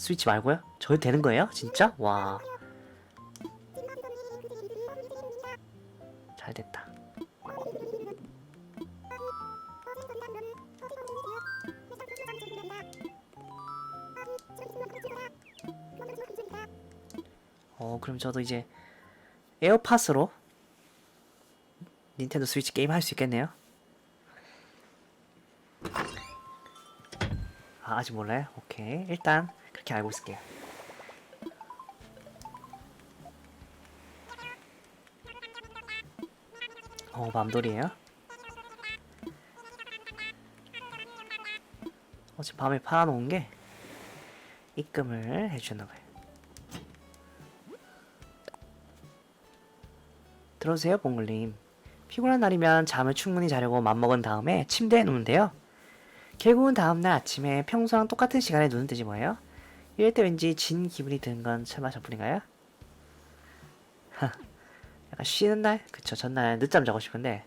스위치 말고요? 저도 되는 거예요? 진짜? 와. 잘 됐다. 어, 그럼 저도 이제 에어팟으로 닌텐도 스위치 게임 할 수 있겠네요. 아, 아직 몰라요? 오케이. 일단 그렇게 알고 있을게요. 어, 맘돌이에요? 어제 밤에 팔아놓은 게 입금을 해주나봐요. 들어오세요, 봉글님. 피곤한 날이면 잠을 충분히 자려고 맘먹은 다음에 침대에 누는데요. 결국은 다음날 아침에 평소랑 똑같은 시간에 눈을 뜨지 뭐예요? 이럴 때 왠지 진 기분이 드는 건 설마 저뿐인가요? 하, 약간 쉬는 날? 그쵸, 전날 늦잠 자고 싶은데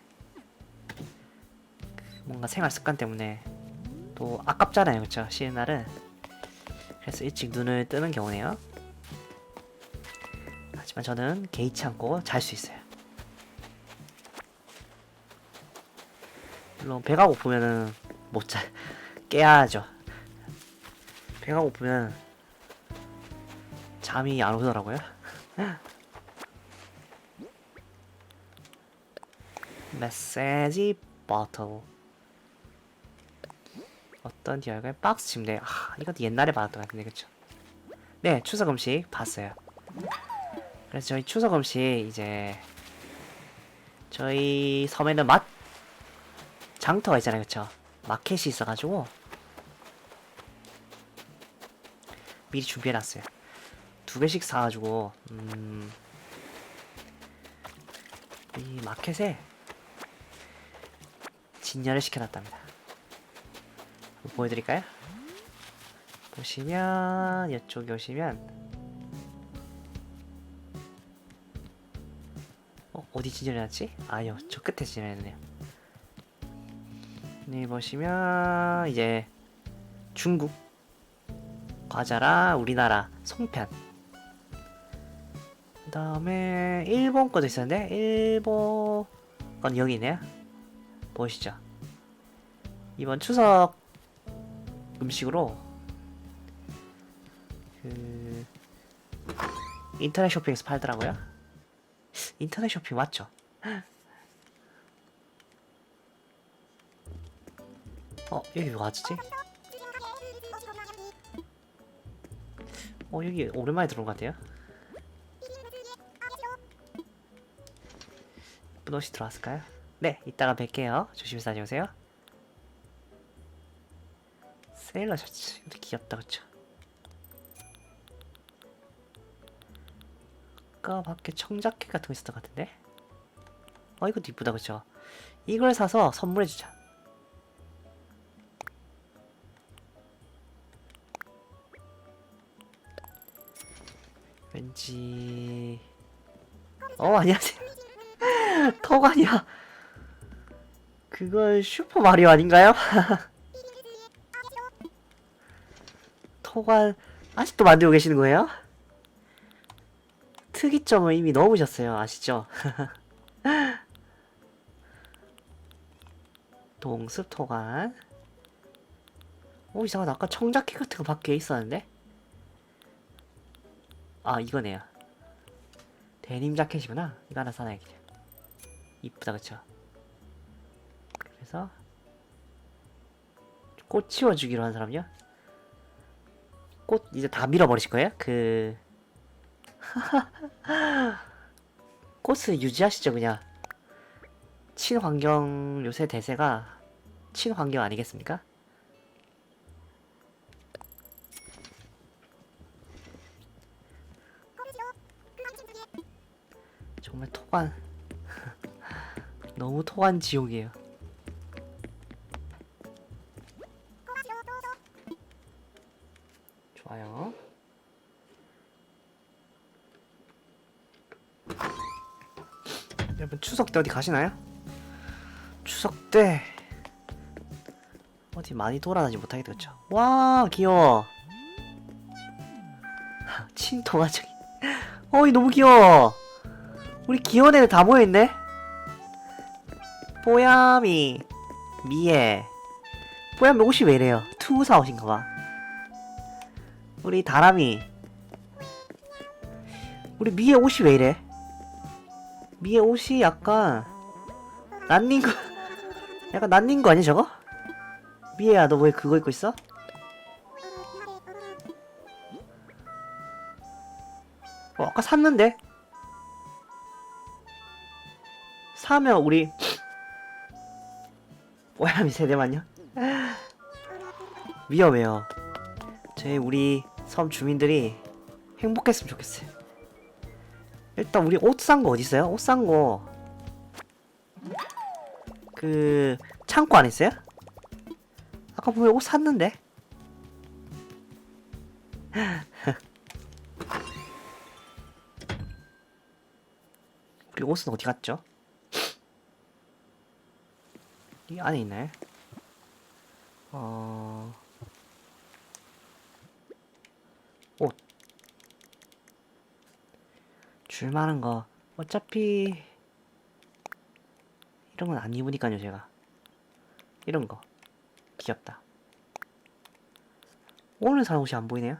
그 뭔가 생활 습관 때문에 또 아깝잖아요, 그쵸? 쉬는 날은 그래서 일찍 눈을 뜨는 경우네요. 하지만 저는 개의치 않고 잘 수 있어요. 물론 배가 고프면은 못 자, 깨야죠. 배가 고프면 잠이 안 오더라고요. 메시지 버터. 어떤 디얼가의 박스 침대. 아 이것도 옛날에 받았던 것 같은데 그쵸? 네 추석 음식 봤어요. 그래서 저희 추석 음식 이제 저희 섬에는 맛 장터가 있잖아요 그쵸? 마켓이 있어가지고 미리 준비해놨어요 두 개씩 사가지고 음, 이 마켓에 진열을 시켜놨답니다 보여드릴까요? 보시면 이쪽에 오시면 어, 어디 진열해놨지? 아요 저 끝에 진열해놨네요 네 보시면 이제 중국 과자랑 우리나라 송편 그 다음에 일본 것도 있었는데 일본 건 여기 있네요 보이시죠 이번 추석 음식으로 그 인터넷 쇼핑에서 팔더라고요 인터넷 쇼핑 맞죠? 어 여기 왜 왔지? 어 여기 오랜만에 들어온 것 같아요 옷이 들어왔을까요? 네 이따가 뵐게요. 조심해서 다녀오세요. 세일러 셔츠. 이것도 귀엽다 그쵸? 아까 밖에 청자켓 같은 거 있었던 것 같은데? 어 이것도 이쁘다 그쵸? 이걸 사서 선물해주자. 왠지. 어 안녕하세요 턱 아니야 그건 슈퍼 마리오 아닌가요? 토관 아직도 만들고 계시는 거예요? 특이점을 이미 넣어보셨어요 아시죠? 동습 토관 오 이상하다 아까 청자켓 같은 거 밖에 있었는데? 아 이거네요 데님 자켓이구나 이거 하나 사놔야겠다 이쁘다 그쵸 그래서 꽃 치워주기로 한 사람이요? 꽃 이제 다 밀어버리실 거예요? 그 꽃을 유지하시죠 그냥 친환경 요새 대세가 친환경 아니겠습니까? 정말 토관 너무 토관 지옥이에요. 좋아요. 여러분 추석 때 어디 가시나요? 추석 때 어디 많이 돌아다니지 못하게 됐죠. 와 귀여워. 친토마저기. 어이 너무 귀여워. 우리 귀여운 애들 다 모여있네. 뽀야미, 미에. 뽀야미 옷이 왜 이래요? 투사 옷인가봐. 우리 다람이. 우리 미에 옷이 왜 이래? 미에 옷이 약간 난닝 거 약간 난닝 거 아니야 저거? 미애야 너 왜 그거 입고 있어? 어 아까 샀는데 사면 우리 뽀야미 세대만요? 위험해요 저희 우리 섬 주민들이 행복했으면 좋겠어요 일단 우리 옷 산 거 어디 있어요? 옷 산 거 그 창고 안 있어요? 아까 보면 옷 샀는데. 우리 옷은 어디 갔죠? 이 안에 있나요? 어... 옷. 줄 많은 거. 어차피 이런 건 안 입으니까요, 제가. 이런 거. 귀엽다. 오늘 산 옷이 안 보이네요.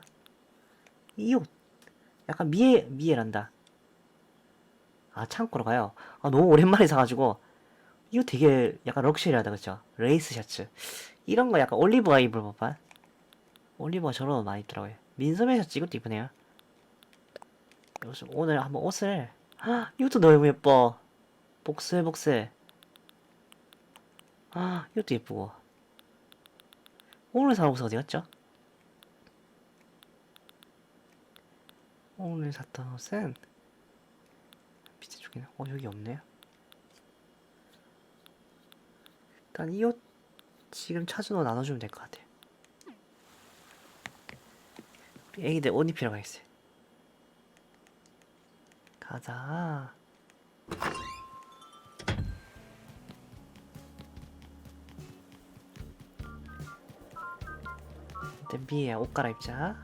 이 옷. 약간 미에, 미에란다. 아, 창고로 가요. 아, 너무 오랜만에 사가지고. 이거 되게 약간 럭셔리하다, 그쵸? 레이스 셔츠. 이런 거 약간 올리브가 입을 법한. 올리브가 저런 옷 많이 입더라고요. 민소매 셔츠 이것도 이쁘네요. 요즘 오늘 한번 옷을. 헉, 이것도 너무 예뻐. 복슬 복슬. 아, 이것도 예쁘고. 오늘 산 옷은 어디 갔죠? 오늘 샀던 옷은 밑에 쪽에는 어 여기 없네요. 일단 이 옷 지금 찾은 옷 나눠주면 될 것. 우리 애기들 옷 입히러 가겠어요. 가자. 일단 미애야 옷 갈아입자.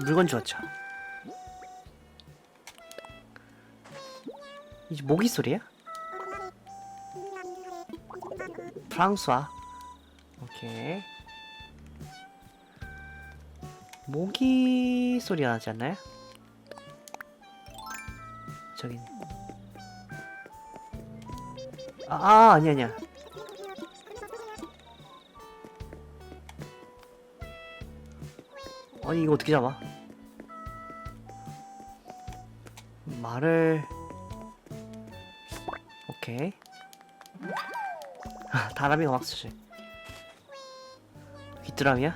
물건 주웠죠. 이제 모기 소리야? 프랑스와 오케이 모기 소리가 나지 않나요? 저기 아, 아 아니 아니야 아니 이거 어떻게 잡아 말을. 오케이. 아, 다람이가 막 쓰지. 귀뚜라미야?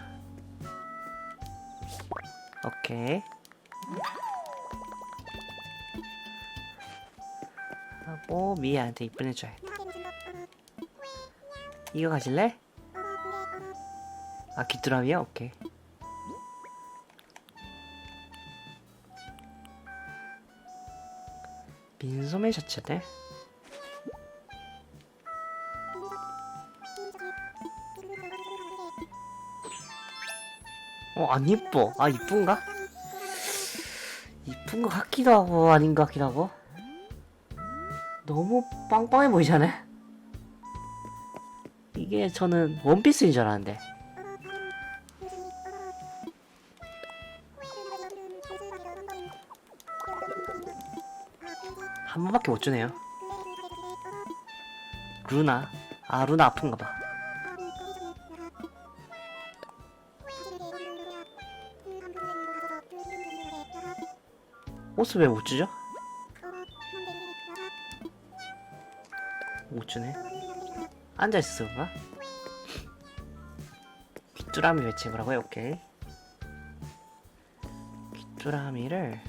오케이. 하고 미애한테 이쁜 해줘야겠다 이거 가질래? 아 귀뚜라미야? 오케이 민소매 셔츠네 어, 안 이뻐. 아, 이쁜가? 이쁜 것 같기도 하고, 아닌 것 같기도 하고. 너무 빵빵해 보이잖아요? 이게 저는 원피스인 줄 알았는데. 한 번밖에 못 주네요. 루나. 아, 루나 아픈가 봐. 옷을 왜 못 주죠? 못 주네. 앉아 있어서 그런가? 귀뚜라미 배치해보라고요? 오케이. 귀뚜라미를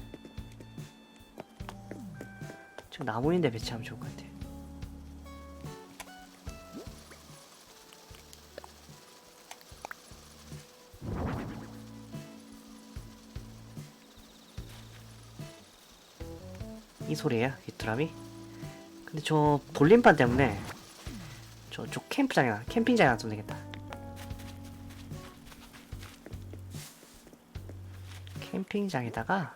저 나무 있는데 배치하면 좋을 것 같아. 이 소리야 귀뚜라미? 근데 저 돌림판 때문에 저쪽 캠프장이나 캠핑장에 놔두면 되겠다. 캠핑장에다가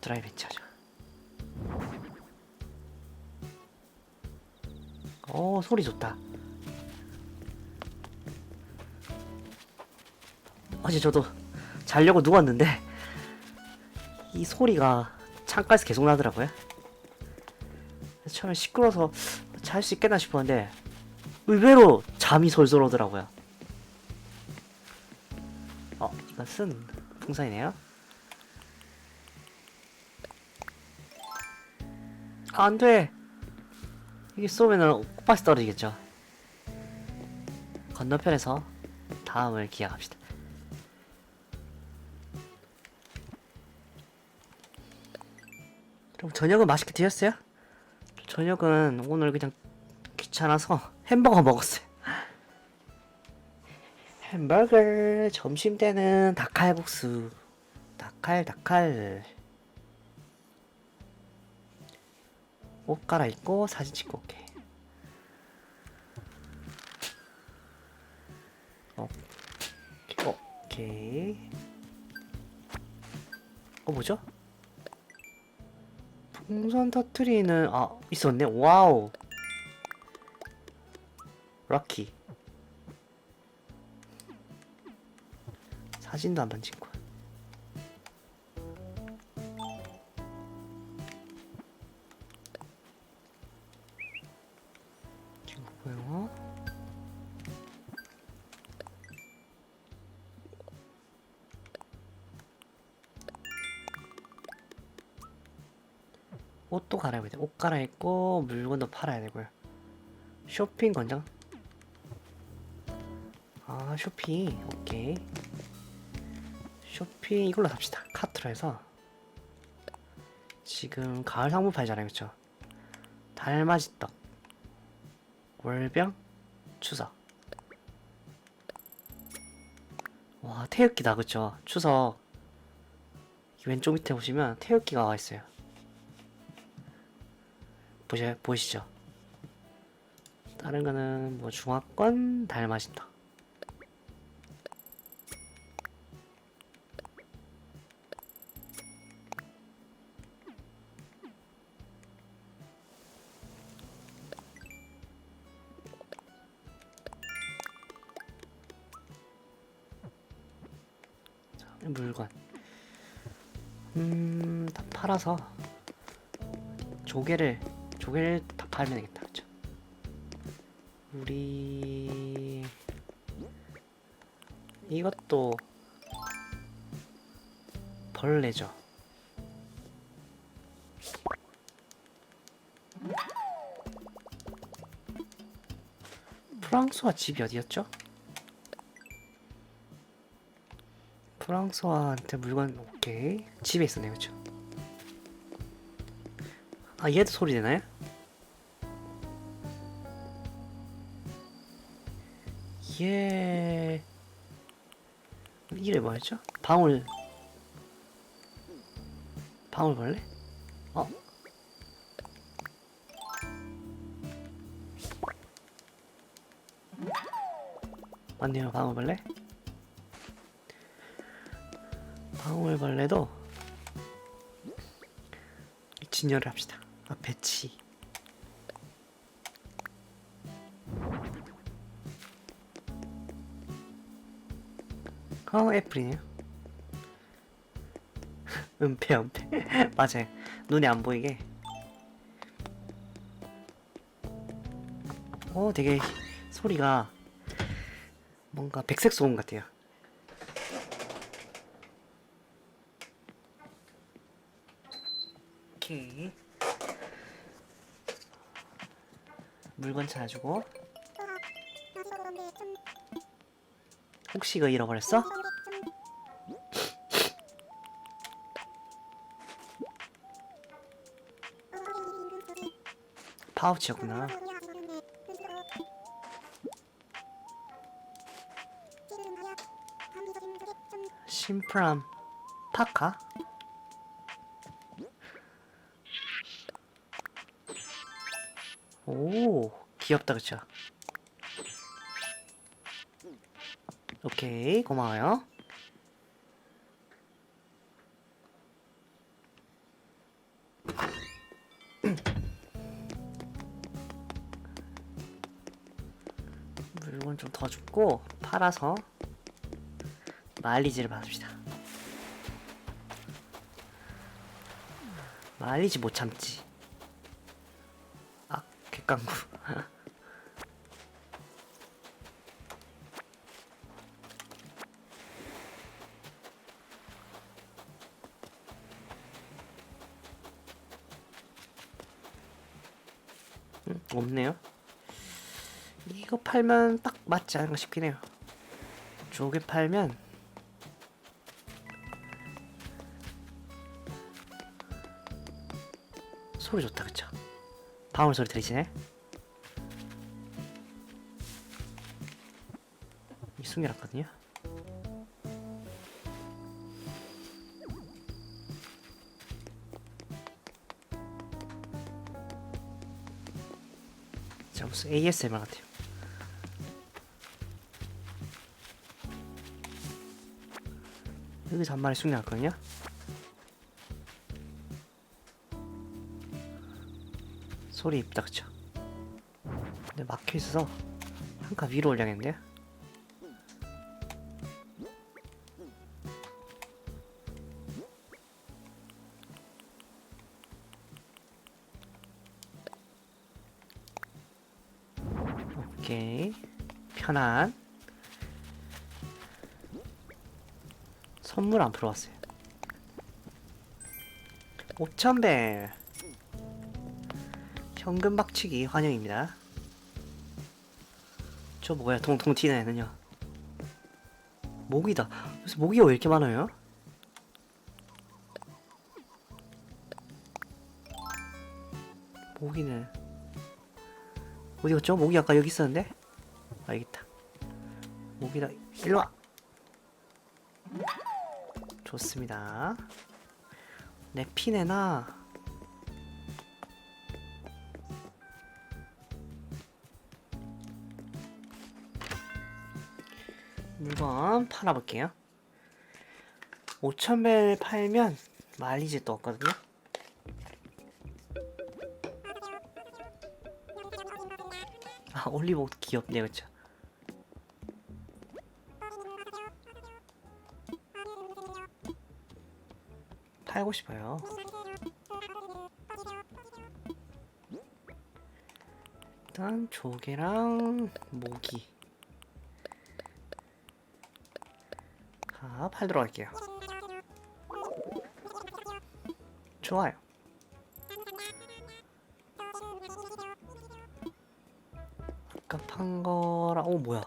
드라이 배치하자. 오 소리 좋다. 어제 저도 자려고 누웠는데 이 소리가 창가에서 계속 나더라고요. 처음에 시끄러워서 잘 수 있겠나 싶었는데 의외로 잠이 솔솔 오더라고요. 어, 이것은 풍선이네요. 아, 안 돼! 이게 쏘면은 꽃밭이 떨어지겠죠. 건너편에서 다음을 기약합시다. 그럼 저녁은 맛있게 드셨어요? 저녁은 오늘 그냥 귀찮아서 햄버거 먹었어요. 햄버거 점심 때는 닭칼국수 닭칼 닭칼 옷 갈아입고 사진 찍고 올게. 어, 오케이. 어 뭐죠? 풍선 터트리는 아 있었네. 와우. 럭키. 사진도 한번 찍고 갈아입어야 돼. 옷 갈아입고 물건도 팔아야 되고요. 쇼핑 권장? 아 쇼핑 오케이. 쇼핑 이걸로 삽시다. 카트로 해서 지금 가을 상품 팔잖아요, 그쵸? 달맞이 떡, 월병, 추석. 와 태극기다, 그쵸? 추석. 이 왼쪽 밑에 보시면 태극기가 와 있어요. 보시, 보이시죠? 다른 거는 뭐 중화권. 자, 물건. 음, 다 팔아서 조개를 조개를 다 팔면 되겠다, 그쵸? 우리 이것도 벌레죠. 프랑스와 집이 어디였죠? 프랑스와한테 물건 오케이 집에 있었네 그쵸? 아 얘도 소리 되나요? 얘 이래 뭐였죠? 방울 방울벌레? 어? 맞네요 방울벌레 방울벌레도 진열을 합시다 아 배치 어 애플이네요. 은폐 은폐. 맞아요 눈에 안 보이게. 어 되게 소리가 뭔가 백색 소음 같아요. 오케이. 물건 찾아주고 혹시 이거 잃어버렸어? 파우치였구나 심프람 파카? 오, 귀엽다, 그쵸? 오케이, 고마워요. 물건 좀 더 줍고 팔아서 마일리지를 받읍시다. 마일리지 못 참지. 아, 객강구. 음, 없네요. 이거 팔면 딱 맞지 않을까 싶긴 해요. 조개 팔면 소리 좋다 그쵸? 방울 소리 들리시네? 이 숨겨놨거든요. 무슨 ASMR 같아요. 여기서 한 마리 숨겨놨거든요. 소리 입다 그쵸? 근데 막혀 있어서 한 칸 위로 올려야겠는데요? 오케이 편안 선물 안 풀어왔어요 5천벨 현금 박치기 환영입니다. 저 뭐야 통통 튀는 애는요. 모기다. 그래서 모기가 왜 이렇게 많아요? 어디 갔죠? 모기 아까 여기 있었는데? 알겠다. 모기다. 일로 와. 좋습니다. 내 피내나 물건 팔아볼게요. 5,000벨 팔면 마일리지 또 없거든요. 올리브 귀엽네 그쵸? 팔고 싶어요. 일단 조개랑 모기. 자, 팔도록 할게요. 좋아요. 판 거랑, 오, 뭐야.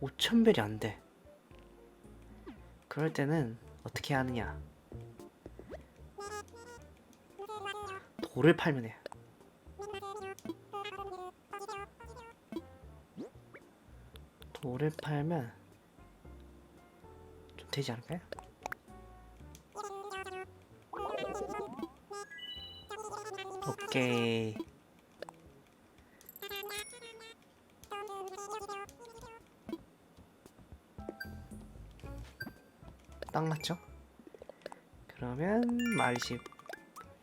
5천벨이 안 돼. 그럴 때는 어떻게 하느냐. 돌을 팔면 해요. 돌을 팔면 좀 되지 않을까요? 오케이. 딱 맞죠? 그러면 말십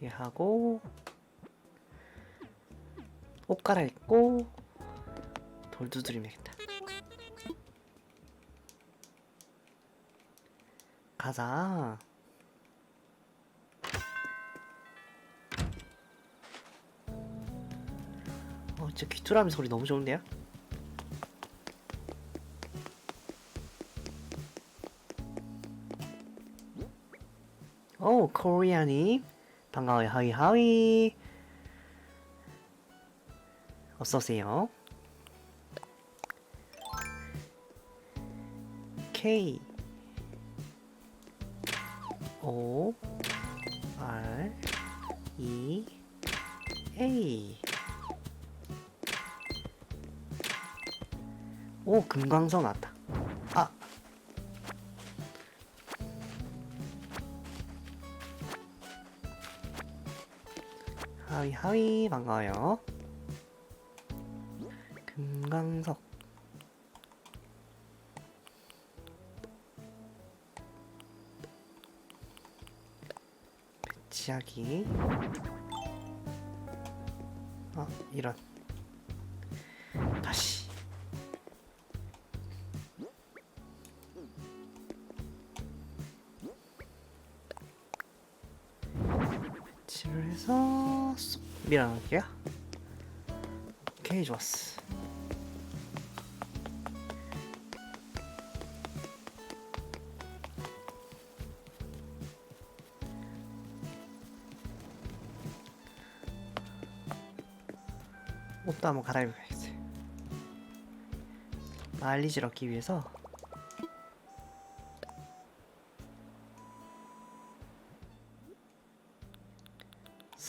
예 하고 옷 갈아입고 돌 두드리면 되겠다. 가자. 어, 진짜 귀뚜라미 소리 너무 좋은데요? 코리아님. 반가워요. 하위, 하위. 어서 오세요. K. O R E A 오 금광석 나왔다 하위 하위 반가워요. 금강석. 배치하기. 아 이런 밀어넣을게요. 오케이 좋았어. 옷도 한번 갈아입어야겠어요. 마일리지를 얻기 위해서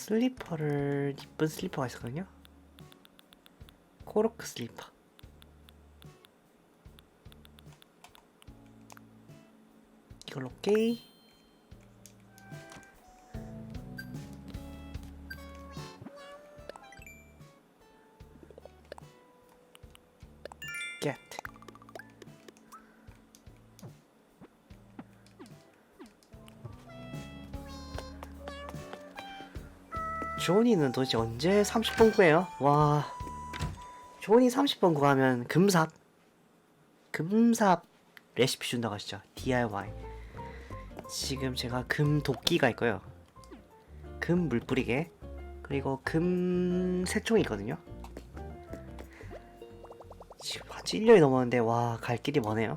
슬리퍼를 이쁜 슬리퍼가 있었거든요. 코르크 슬리퍼. 이걸로 오케 조니는 도대체 언제 30번 구해요? 와. 조니 30번 구하면 금삽 금삽 레시피 준다고 하시죠? DIY 지금 제가 금 도끼가 있고요. 금 물뿌리개 그리고 금 새총이 있거든요. 지금 한지 1년이 넘었는데 와 갈 길이 머네요.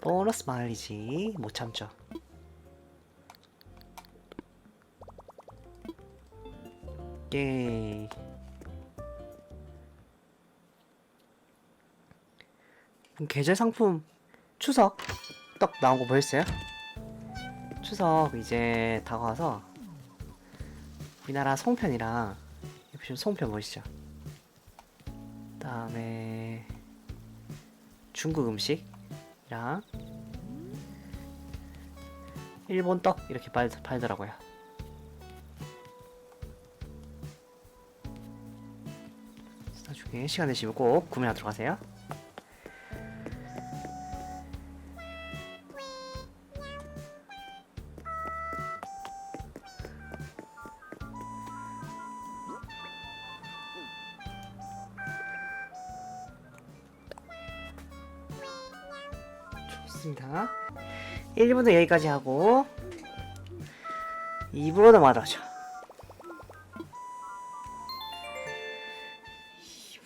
보너스 마일리지. 못 참죠 예 계절 상품 추석 떡 나온 거 보였어요? 추석 이제 다가와서 우리나라 송편이랑 보시면 송편 보이시죠? 다음에 중국 음식이랑 일본 떡 이렇게 팔, 팔더라고요. 나중에 시간 되시면 꼭 구매하도록 하세요. 좋습니다. 1부는 여기까지 하고 2부로 넘어가죠.